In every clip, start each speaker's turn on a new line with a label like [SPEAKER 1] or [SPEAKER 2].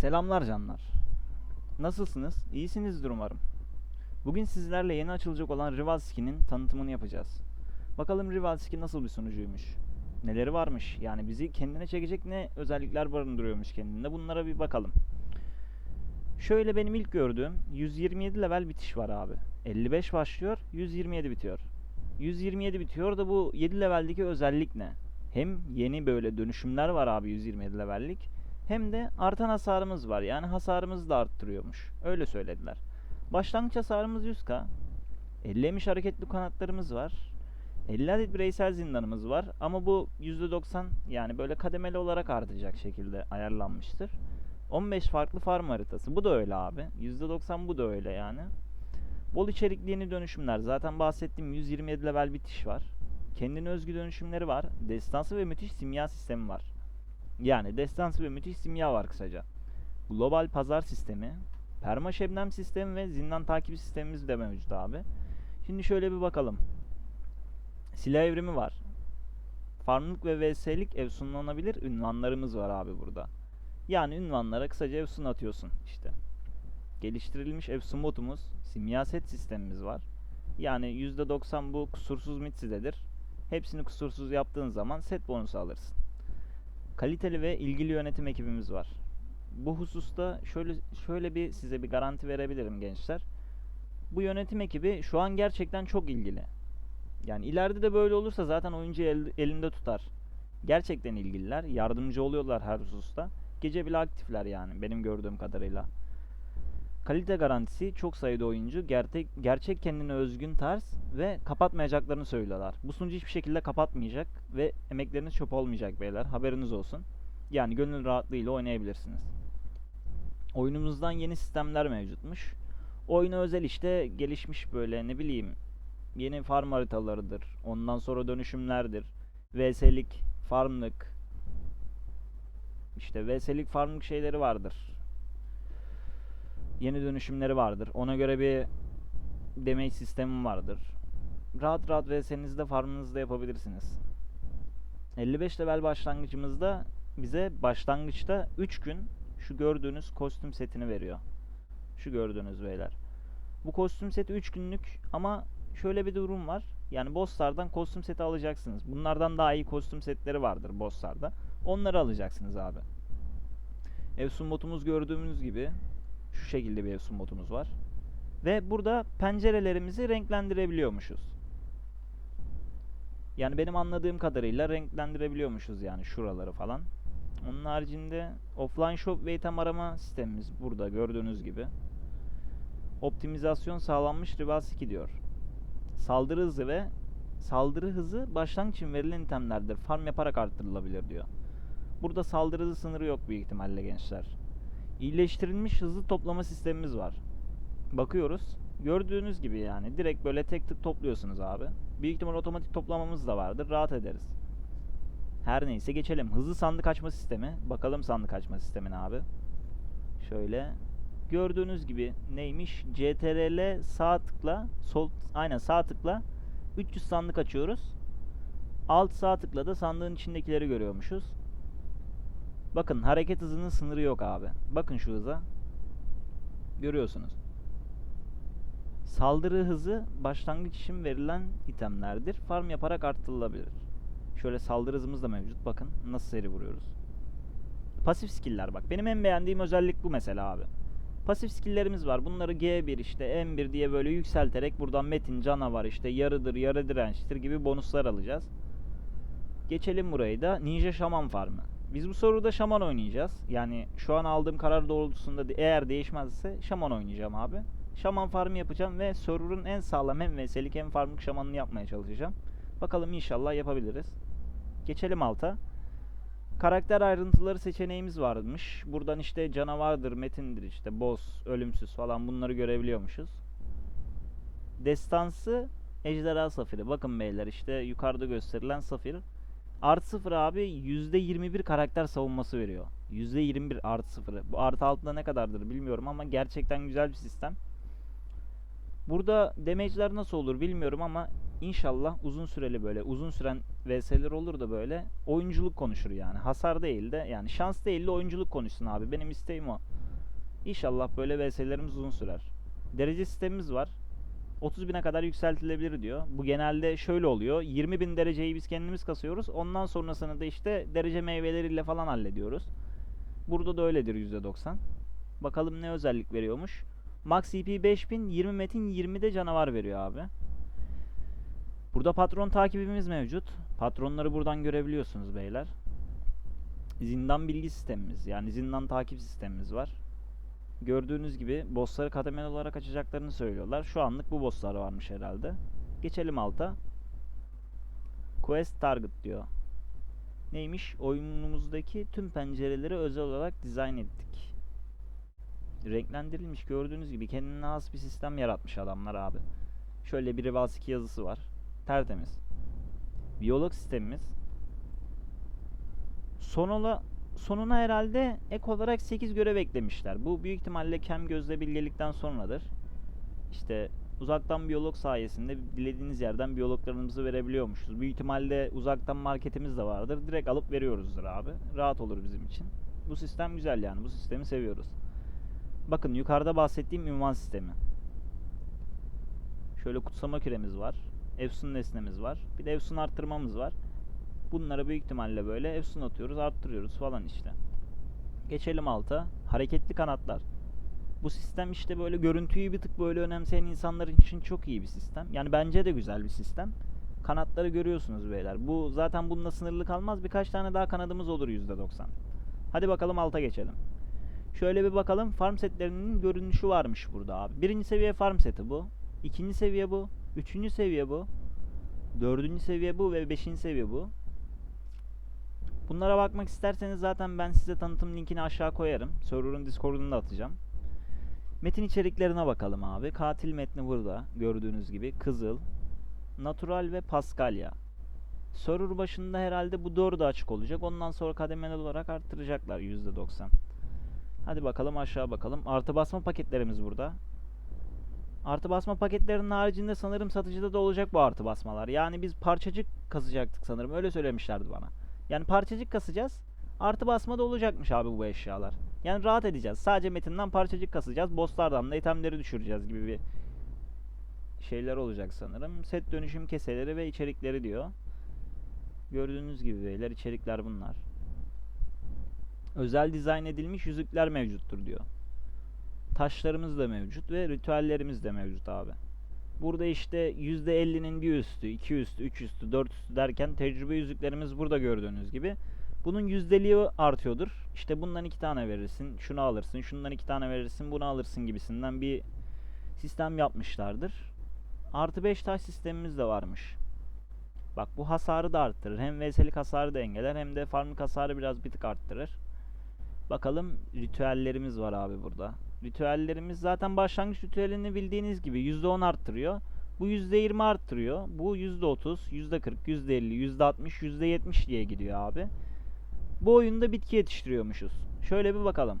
[SPEAKER 1] Selamlar canlar. Nasılsınız? İyisinizdir umarım. Bugün sizlerle yeni açılacak olan Rival Skin'in tanıtımını yapacağız. Bakalım Rival Skin nasıl bir sunucuymuş? Neleri varmış? Yani bizi kendine çekecek ne özellikler barındırıyormuş kendinde? Bunlara bir bakalım. Şöyle benim ilk gördüğüm 127 level bitiş var abi. 55 başlıyor, 127 bitiyor. 127 bitiyor da bu 7 leveldeki özellik ne? Hem yeni böyle dönüşümler var abi 127 levellik. Hem de artan hasarımız var. Yani hasarımızı da arttırıyormuş. Öyle söylediler. Başlangıç hasarımız 100k. 50 emiş hareketli kanatlarımız var. 50 adet bireysel zindanımız var. Ama bu %90 yani böyle kademeli olarak artacak şekilde ayarlanmıştır. 15 farklı farm haritası. Bu da öyle abi. %90 bu da öyle yani. Bol içerikli yeni dönüşümler. Zaten bahsettiğim 127 level bitiş var. Kendine özgü dönüşümleri var. Destansı ve müthiş simya sistemi var. Yani destansı ve müthiş simya var kısaca. Global pazar sistemi, perma şebnem sistemi ve zindan takibi sistemimiz de mevcut abi. Şimdi şöyle bir bakalım. Silah evrimi var. Farmlık ve VS'lik efsunlanabilir ünvanlarımız var abi burada. Yani ünvanlara kısaca efsun atıyorsun işte. Geliştirilmiş efsun botumuz, simyaset sistemimiz var. Yani %90 bu kusursuz mitsidedir. Hepsini kusursuz yaptığın zaman set bonusu alırsın kaliteli ve ilgili yönetim ekibimiz var. Bu hususta şöyle şöyle bir size bir garanti verebilirim gençler. Bu yönetim ekibi şu an gerçekten çok ilgili. Yani ileride de böyle olursa zaten oyuncu el- elinde tutar. Gerçekten ilgililer, yardımcı oluyorlar her hususta. Gece bile aktifler yani benim gördüğüm kadarıyla. Kalite garantisi çok sayıda oyuncu gerçek, gerçek kendine özgün tarz ve kapatmayacaklarını söylüyorlar. Bu sunucu hiçbir şekilde kapatmayacak ve emekleriniz çöp olmayacak beyler. Haberiniz olsun. Yani gönül rahatlığıyla oynayabilirsiniz. Oyunumuzdan yeni sistemler mevcutmuş. Oyuna özel işte gelişmiş böyle ne bileyim yeni farm haritalarıdır. Ondan sonra dönüşümlerdir. VS'lik, farmlık işte VS'lik farmlık şeyleri vardır yeni dönüşümleri vardır. Ona göre bir damage sistemi vardır. Rahat rahat VS'nizde farmınızda yapabilirsiniz. 55 level başlangıcımızda bize başlangıçta 3 gün şu gördüğünüz kostüm setini veriyor. Şu gördüğünüz beyler. Bu kostüm seti 3 günlük ama şöyle bir durum var. Yani bosslardan kostüm seti alacaksınız. Bunlardan daha iyi kostüm setleri vardır bosslarda. Onları alacaksınız abi. Efsun botumuz gördüğümüz gibi şu şekilde bir Efsun botumuz var. Ve burada pencerelerimizi renklendirebiliyormuşuz. Yani benim anladığım kadarıyla renklendirebiliyormuşuz yani şuraları falan. Onun haricinde offline shop ve item arama sistemimiz burada gördüğünüz gibi. Optimizasyon sağlanmış Rival 2 diyor. Saldırı hızı ve saldırı hızı başlangıç için verilen itemlerdir. Farm yaparak arttırılabilir diyor. Burada saldırı hızı sınırı yok büyük ihtimalle gençler. İyileştirilmiş hızlı toplama sistemimiz var. Bakıyoruz. Gördüğünüz gibi yani direkt böyle tek tık topluyorsunuz abi. Büyük ihtimal otomatik toplamamız da vardır. Rahat ederiz. Her neyse geçelim. Hızlı sandık açma sistemi. Bakalım sandık açma sistemine abi. Şöyle. Gördüğünüz gibi neymiş? CTRL sağ tıkla sol aynen sağ tıkla 300 sandık açıyoruz. Alt sağ tıkla da sandığın içindekileri görüyormuşuz. Bakın hareket hızının sınırı yok abi. Bakın şu hıza. Görüyorsunuz. Saldırı hızı başlangıç için verilen itemlerdir. Farm yaparak arttırılabilir. Şöyle saldırı hızımız da mevcut. Bakın nasıl seri vuruyoruz. Pasif skill'ler bak. Benim en beğendiğim özellik bu mesela abi. Pasif skill'lerimiz var. Bunları G1 işte M1 diye böyle yükselterek buradan metin, canavar işte yarıdır, yarı dirençtir gibi bonuslar alacağız. Geçelim burayı da Ninja Şaman Farmı. Biz bu soruda şaman oynayacağız. Yani şu an aldığım karar doğrultusunda eğer değişmezse şaman oynayacağım abi. Şaman farmı yapacağım ve server'ın en sağlam hem veselik hem farmlık şamanını yapmaya çalışacağım. Bakalım inşallah yapabiliriz. Geçelim alta. Karakter ayrıntıları seçeneğimiz varmış. Buradan işte canavardır, metindir işte boss, ölümsüz falan bunları görebiliyormuşuz. Destansı ejderha safiri. Bakın beyler işte yukarıda gösterilen safir. Artı sıfır abi %21 karakter savunması veriyor. %21 artı sıfırı. Bu artı altında ne kadardır bilmiyorum ama gerçekten güzel bir sistem. Burada damage'ler nasıl olur bilmiyorum ama İnşallah uzun süreli böyle uzun süren VS'ler olur da böyle oyunculuk konuşur yani. Hasar değil de yani şans değil de oyunculuk konuşsun abi. Benim isteğim o. İnşallah böyle VS'lerimiz uzun sürer. Derece sistemimiz var. 30 bine kadar yükseltilebilir diyor. Bu genelde şöyle oluyor. 20 bin dereceyi biz kendimiz kasıyoruz. Ondan sonrasını da işte derece meyveleriyle falan hallediyoruz. Burada da öyledir %90. Bakalım ne özellik veriyormuş. Max EP 5000, 20 metin 20'de canavar veriyor abi. Burada patron takibimiz mevcut. Patronları buradan görebiliyorsunuz beyler. Zindan bilgi sistemimiz yani zindan takip sistemimiz var. Gördüğünüz gibi bossları kademeli olarak açacaklarını söylüyorlar. Şu anlık bu bosslar varmış herhalde. Geçelim alta. Quest Target diyor. Neymiş? Oyunumuzdaki tüm pencereleri özel olarak dizayn ettik. Renklendirilmiş gördüğünüz gibi kendine has bir sistem yaratmış adamlar abi. Şöyle bir Rivals 2 yazısı var. Tertemiz. Biyolog sistemimiz. Sonuna, sonuna herhalde ek olarak 8 görev eklemişler. Bu büyük ihtimalle kem gözle bilgelikten sonradır. İşte uzaktan biyolog sayesinde dilediğiniz yerden biyologlarımızı verebiliyormuşuz. Büyük ihtimalle uzaktan marketimiz de vardır. Direkt alıp veriyoruzdur abi. Rahat olur bizim için. Bu sistem güzel yani. Bu sistemi seviyoruz. Bakın yukarıda bahsettiğim ünvan sistemi. Şöyle kutsama küremiz var. Efsun nesnemiz var. Bir de Efsun arttırmamız var. Bunlara büyük ihtimalle böyle Efsun atıyoruz, arttırıyoruz falan işte. Geçelim alta. Hareketli kanatlar. Bu sistem işte böyle görüntüyü bir tık böyle önemseyen insanlar için çok iyi bir sistem. Yani bence de güzel bir sistem. Kanatları görüyorsunuz beyler. Bu zaten bununla sınırlı kalmaz. Birkaç tane daha kanadımız olur %90. Hadi bakalım alta geçelim. Şöyle bir bakalım. Farm setlerinin görünüşü varmış burada abi. Birinci seviye farm seti bu. İkinci seviye bu. Üçüncü seviye bu. Dördüncü seviye bu ve beşinci seviye bu. Bunlara bakmak isterseniz zaten ben size tanıtım linkini aşağı koyarım. Server'ın Discord'unu da atacağım. Metin içeriklerine bakalım abi. Katil metni burada gördüğünüz gibi. Kızıl, Natural ve Paskalya. Server başında herhalde bu dördü açık olacak. Ondan sonra kademeli olarak arttıracaklar %90. Hadi bakalım aşağı bakalım. Artı basma paketlerimiz burada. Artı basma paketlerinin haricinde sanırım satıcıda da olacak bu artı basmalar. Yani biz parçacık kasacaktık sanırım. Öyle söylemişlerdi bana. Yani parçacık kasacağız. Artı basma da olacakmış abi bu eşyalar. Yani rahat edeceğiz. Sadece metinden parçacık kasacağız. Bosslardan da itemleri düşüreceğiz gibi bir şeyler olacak sanırım. Set dönüşüm keseleri ve içerikleri diyor. Gördüğünüz gibi beyler içerikler bunlar. Özel dizayn edilmiş yüzükler mevcuttur diyor. Taşlarımız da mevcut ve ritüellerimiz de mevcut abi. Burada işte %50'nin bir üstü, iki üstü, üç üstü, dört üstü derken tecrübe yüzüklerimiz burada gördüğünüz gibi. Bunun yüzdeliği artıyordur. İşte bundan iki tane verirsin, şunu alırsın, şundan iki tane verirsin, bunu alırsın gibisinden bir sistem yapmışlardır. Artı 5 taş sistemimiz de varmış. Bak bu hasarı da arttırır. Hem VS'lik hasarı da engeller hem de farmlık hasarı biraz bir tık arttırır. Bakalım ritüellerimiz var abi burada. Ritüellerimiz zaten başlangıç ritüelini bildiğiniz gibi %10 arttırıyor. Bu %20 arttırıyor. Bu %30, %40, %50, %60, %70 diye gidiyor abi. Bu oyunda bitki yetiştiriyormuşuz. Şöyle bir bakalım.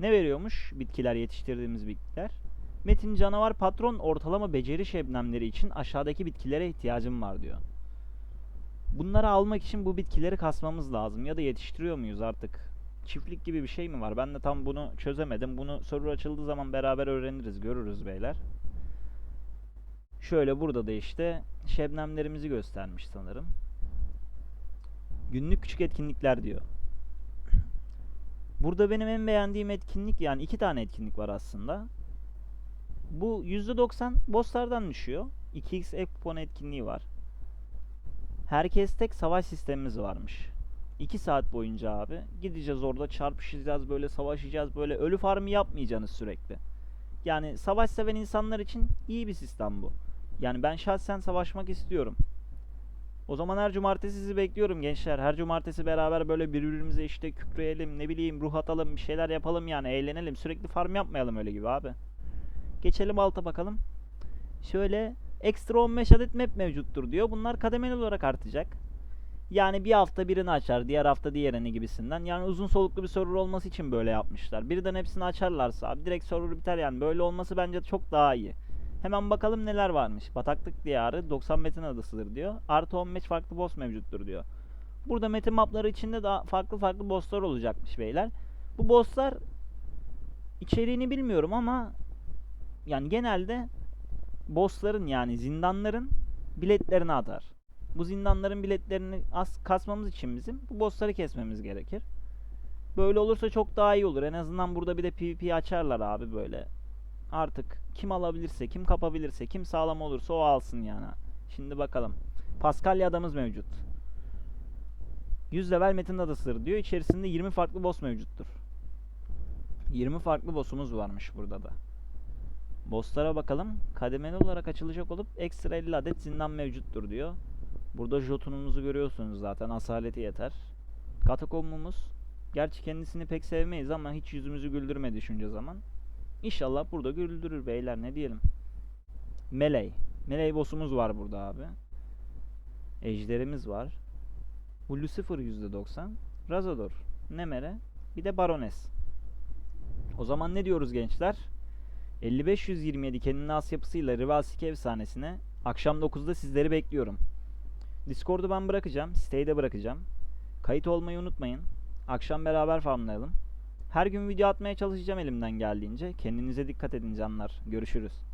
[SPEAKER 1] Ne veriyormuş bitkiler yetiştirdiğimiz bitkiler? Metin canavar patron ortalama beceri şebnemleri için aşağıdaki bitkilere ihtiyacım var diyor. Bunları almak için bu bitkileri kasmamız lazım ya da yetiştiriyor muyuz artık? Çiftlik gibi bir şey mi var? Ben de tam bunu çözemedim. Bunu soru açıldığı zaman beraber öğreniriz, görürüz beyler. Şöyle burada da işte şebnemlerimizi göstermiş sanırım. Günlük küçük etkinlikler diyor. Burada benim en beğendiğim etkinlik yani iki tane etkinlik var aslında. Bu %90 bosslardan düşüyor. 2x ek kupon etkinliği var. Herkes tek savaş sistemimiz varmış. 2 saat boyunca abi gideceğiz orada çarpışacağız böyle savaşacağız böyle ölü farmı yapmayacaksınız sürekli. Yani savaş seven insanlar için iyi bir sistem bu. Yani ben şahsen savaşmak istiyorum. O zaman her cumartesi sizi bekliyorum gençler. Her cumartesi beraber böyle birbirimize işte kükreyelim, ne bileyim ruh atalım, bir şeyler yapalım yani eğlenelim. Sürekli farm yapmayalım öyle gibi abi. Geçelim alta bakalım. Şöyle ekstra 15 adet map mevcuttur diyor. Bunlar kademeli olarak artacak. Yani bir hafta birini açar, diğer hafta diğerini gibisinden. Yani uzun soluklu bir server olması için böyle yapmışlar. Birden hepsini açarlarsa abi direkt server biter yani. Böyle olması bence çok daha iyi. Hemen bakalım neler varmış. Bataklık diyarı 90 metin adasıdır diyor. Artı 15 farklı boss mevcuttur diyor. Burada metin mapları içinde daha farklı farklı bosslar olacakmış beyler. Bu bosslar içeriğini bilmiyorum ama yani genelde bossların yani zindanların biletlerini atar. Bu zindanların biletlerini az kasmamız için bizim bu bossları kesmemiz gerekir. Böyle olursa çok daha iyi olur. En azından burada bir de PvP açarlar abi böyle. Artık kim alabilirse, kim kapabilirse, kim sağlam olursa o alsın yani. Şimdi bakalım. Paskalya adamız mevcut. 100 level metin adasıdır diyor. İçerisinde 20 farklı boss mevcuttur. 20 farklı boss'umuz varmış burada da. Bosslara bakalım. Kademeli olarak açılacak olup ekstra 50 adet zindan mevcuttur diyor. Burada jotunumuzu görüyorsunuz zaten. Asaleti yeter. Katakombumuz. Gerçi kendisini pek sevmeyiz ama hiç yüzümüzü güldürmedi şunca zaman. İnşallah burada güldürür beyler ne diyelim. Melee. Melee boss'umuz var burada abi. Ejderimiz var. Bu Lucifer %90. Razador. Nemere. Bir de Barones. O zaman ne diyoruz gençler? 5527 kendine has yapısıyla Rival Siki efsanesine akşam 9'da sizleri bekliyorum. Discord'u ben bırakacağım. Siteyi de bırakacağım. Kayıt olmayı unutmayın. Akşam beraber farmlayalım. Her gün video atmaya çalışacağım elimden geldiğince. Kendinize dikkat edin canlar. Görüşürüz.